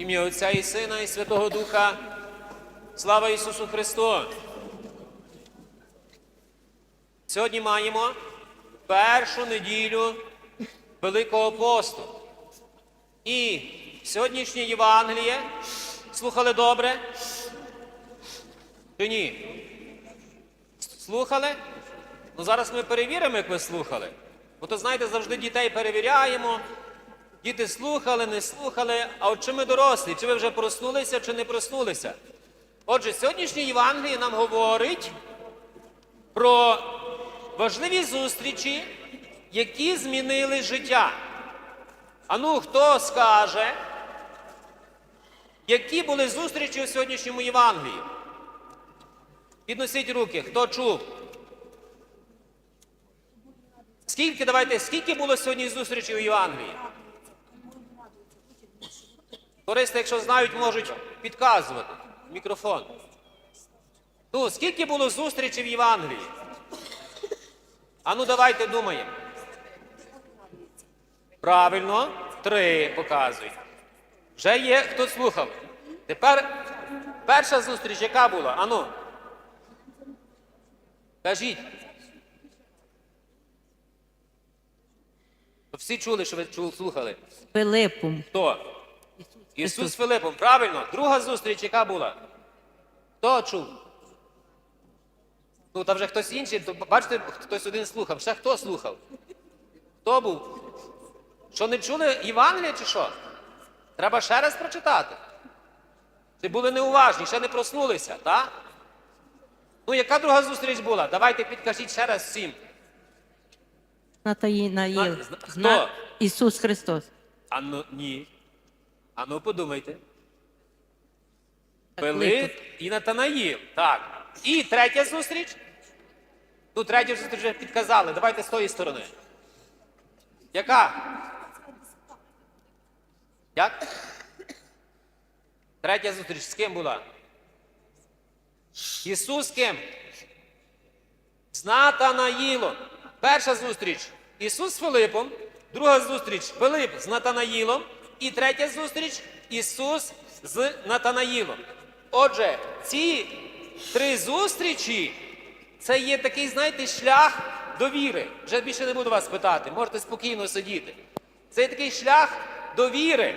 ім'я Отця і Сина, і Святого Духа. Слава Ісусу Христу! Сьогодні маємо першу неділю Великого посту. І сьогоднішнє Євангеліє слухали добре? Чи ні? Слухали? Ну зараз ми перевіримо, як ви слухали. Бо то, знаєте, завжди дітей перевіряємо. Діти слухали, не слухали. А от чи ми дорослі, чи ви вже проснулися, чи не проснулися? Отже, сьогоднішнє Євангеліє нам говорить про важливі зустрічі, які змінили життя. А ну, хто скаже, які були зустрічі у сьогоднішньому Євангелії? Підносіть руки, хто чув? Скільки, давайте, скільки було сьогодні зустрічей у Євангелії? Туристи, якщо знають, можуть підказувати. Мікрофон. Ну, скільки було зустрічей в Євангелії? А ну давайте думаємо. Правильно, три показують. Вже є, хто слухав. Тепер перша зустріч, яка була? Ану. Кажіть. Всі чули, що ви слухали. Пилипом. Хто? Ісус з Филипом. Правильно. Друга зустріч, яка була? Хто чув? Ну, там вже хтось інший, то бачите, хтось один слухав. Ще хто слухав? Хто був? Що не чули Євангелія чи що? Треба ще раз прочитати. Чи були неуважні, ще не проснулися, так? Ну, яка друга зустріч була? Давайте підкажіть ще раз всім. Натаїнаїл. Хто? Ісус Христос. А ну ні. А ну подумайте. Пилип і Натанаїл. Так. І третя зустріч. Ну, третю зустріч вже підказали. Давайте з тої сторони. Яка? Як? Третя зустріч з ким була? Ісус з ким? З Натанаїлом. Перша зустріч Ісус з Филипом, друга зустріч Филип з Натанаїлом, і третя зустріч Ісус з Натанаїлом. Отже, ці три зустрічі це є такий, знаєте, шлях довіри. Вже більше не буду вас питати, можете спокійно сидіти. Це є такий шлях довіри,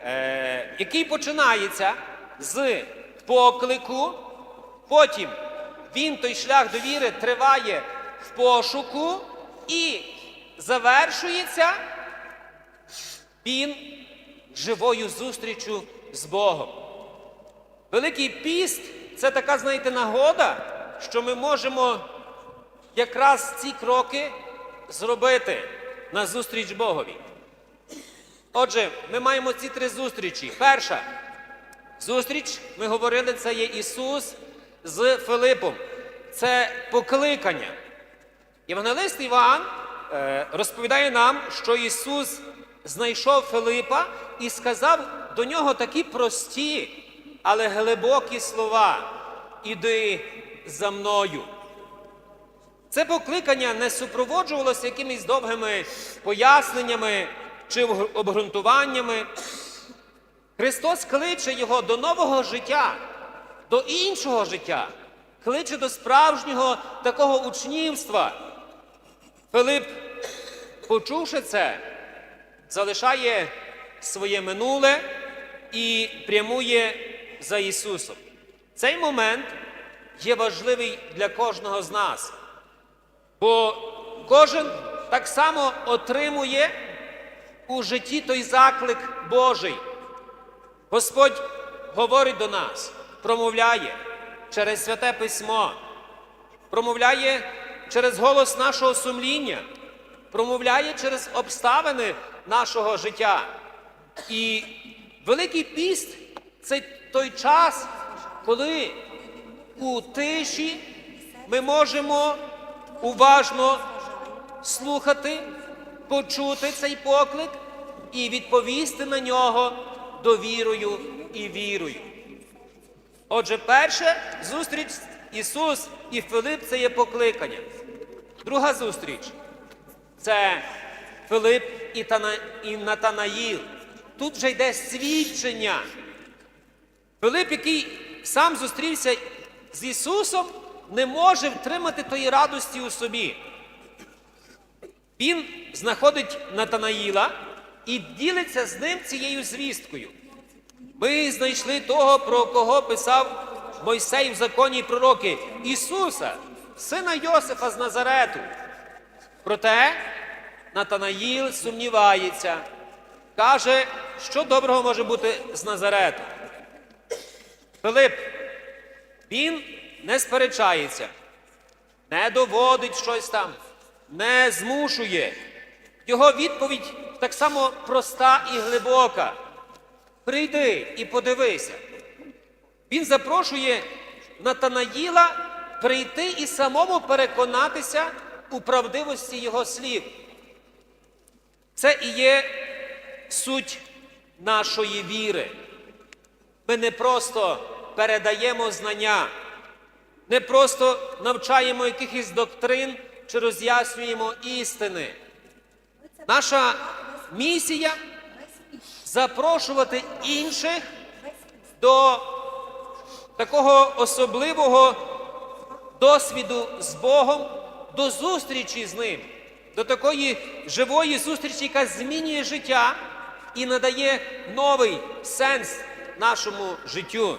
е, який починається з поклику, потім він той шлях довіри триває в пошуку і завершується він живою зустрічю з Богом. Великий піст це така, знаєте, нагода, що ми можемо якраз ці кроки зробити на зустріч Богові. Отже, ми маємо ці три зустрічі. Перша зустріч, ми говорили, це є Ісус з Филипом. Це покликання. Євангелист Іван е, розповідає нам, що Ісус знайшов Филипа і сказав до нього такі прості, але глибокі слова. Іди за мною. Це покликання не супроводжувалося якимись довгими поясненнями чи обґрунтуваннями. Христос кличе його до нового життя, до іншого життя, кличе до справжнього такого учнівства. Филип, почувши це, залишає своє минуле і прямує за Ісусом. Цей момент є важливий для кожного з нас, бо кожен так само отримує у житті той заклик Божий. Господь говорить до нас, промовляє через святе письмо, промовляє через голос нашого сумління, промовляє через обставини нашого життя. І Великий піст це той час, коли у тиші ми можемо уважно слухати, почути цей поклик і відповісти на нього довірою і вірою. Отже, перше зустріч Ісус і Филип це є покликання. Друга зустріч це Филип і, Тана... і Натанаїл. тут вже йде свідчення. Пилип, який сам зустрівся з Ісусом, не може втримати тої радості у собі. Він знаходить Натанаїла і ділиться з ним цією звісткою. Ми знайшли того, про кого писав Мойсей в законі і пророки Ісуса, сина Йосифа з Назарету. Проте Натанаїл сумнівається, каже, що доброго може бути з Назарету. Филип, він не сперечається, не доводить щось там, не змушує. Його відповідь так само проста і глибока. Прийди і подивися. Він запрошує Натанаїла прийти і самому переконатися у правдивості його слів. Це і є суть нашої віри. Ми не просто передаємо знання, не просто навчаємо якихось доктрин чи роз'яснюємо істини. Наша місія запрошувати інших до такого особливого досвіду з Богом, до зустрічі з ним, до такої живої зустрічі, яка змінює життя і надає новий сенс нашому життю.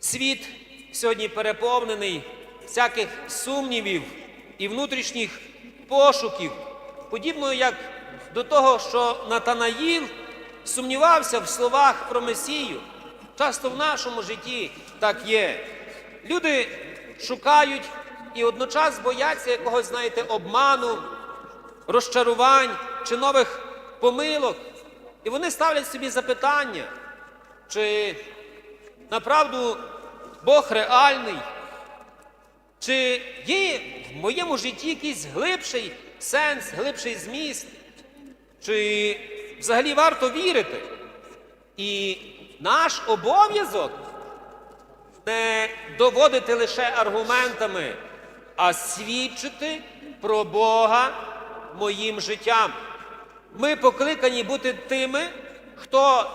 Світ сьогодні переповнений всяких сумнівів і внутрішніх пошуків, подібно як до того, що Натанаїл сумнівався в словах про Месію. Часто в нашому житті так є. Люди шукають і одночас бояться якогось, знаєте, обману, розчарувань чи нових помилок. І вони ставлять собі запитання, чи направду Бог реальний, чи є в моєму житті якийсь глибший сенс, глибший зміст, чи взагалі варто вірити? І наш обов'язок не доводити лише аргументами, а свідчити про Бога моїм життям. Ми покликані бути тими, хто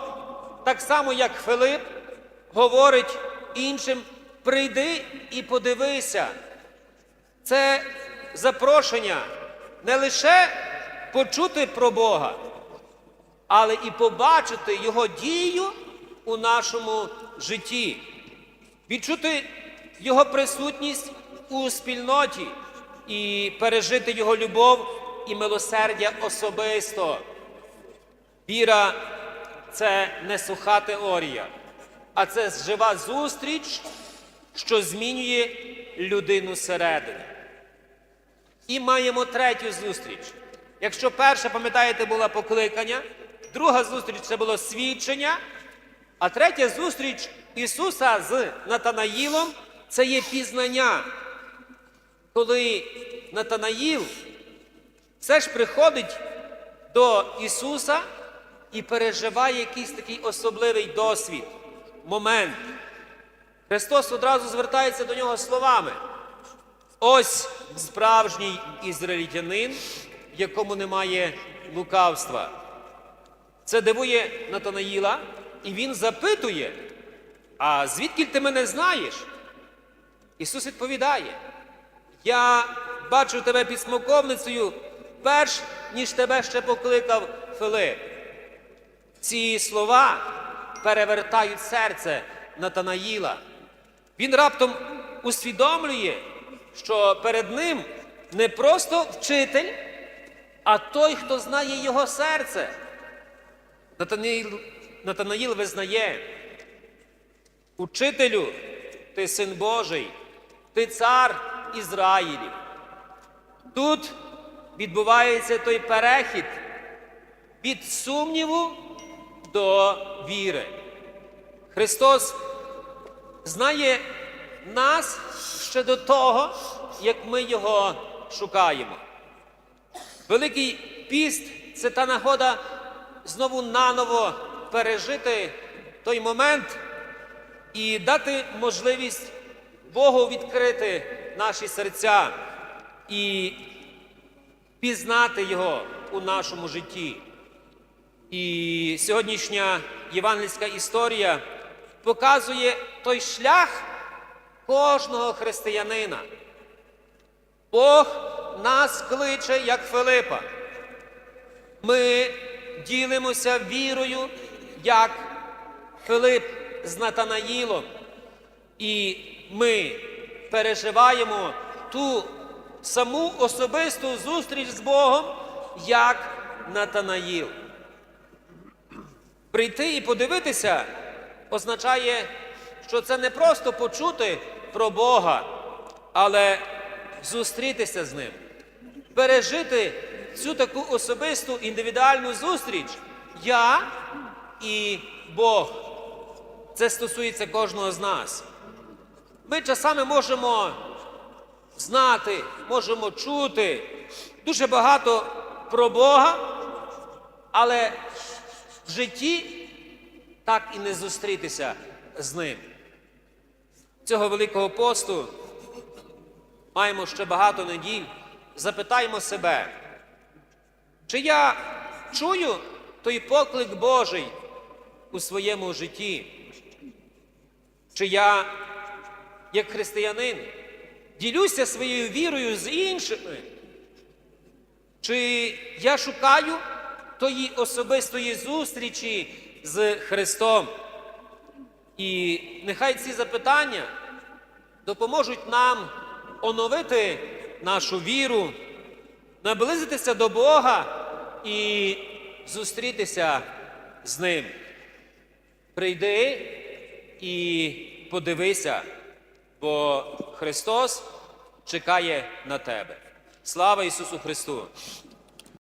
так само, як Филип, говорить іншим: прийди і подивися. Це запрошення не лише почути про Бога, але і побачити Його дію у нашому житті, відчути Його присутність у спільноті і пережити Його любов і милосердя особисто. Віра це не суха теорія, а це жива зустріч, що змінює людину зсередини. І маємо третю зустріч. Якщо перша, пам'ятаєте, була покликання, друга зустріч це було свідчення, а третя зустріч Ісуса з Натанаїлом це є пізнання. Коли Натанаїл все ж приходить до Ісуса і переживає якийсь такий особливий досвід, момент. Христос одразу звертається до нього словами. Ось справжній ізраїльтянин, в якому немає лукавства. Це дивує Натанаїла, і він запитує: А звідки ти мене знаєш? Ісус відповідає: Я бачу тебе під смоковницею, перш ніж тебе ще покликав Филип. Ці слова перевертають серце Натанаїла. Він раптом усвідомлює, що перед ним не просто вчитель, а той, хто знає його серце. Натанаїл, Натанаїл визнає, учителю, ти син Божий, ти цар Ізраїлів. Тут відбувається той перехід від сумніву до віри. Христос знає нас ще до того, як ми його шукаємо. Великий піст це та нагода знову наново пережити той момент і дати можливість Богу відкрити наші серця і пізнати Його у нашому житті. І сьогоднішня євангельська історія показує той шлях кожного християнина. Бог нас кличе, як Филипа. Ми ділимося вірою, як Филип з Натанаїлом. І ми переживаємо ту саму особисту зустріч з Богом, як Натанаїл. Прийти і подивитися означає, що це не просто почути про Бога, але зустрітися з ним, пережити цю таку особисту індивідуальну зустріч я і Бог. Це стосується кожного з нас. Ми часами можемо знати, можемо чути дуже багато про Бога, але в житті так і не зустрітися з ним. Цього Великого посту маємо ще багато неділь. Запитаймо себе, чи я чую той поклик Божий у своєму житті? Чи я, як християнин, ділюся своєю вірою з іншими? Чи я шукаю тої особистої зустрічі з Христом? І нехай ці запитання допоможуть нам оновити нашу віру, наблизитися до Бога і зустрітися з Ним. Прийди і подивися, бо Христос чекає на тебе. Слава Ісусу Христу!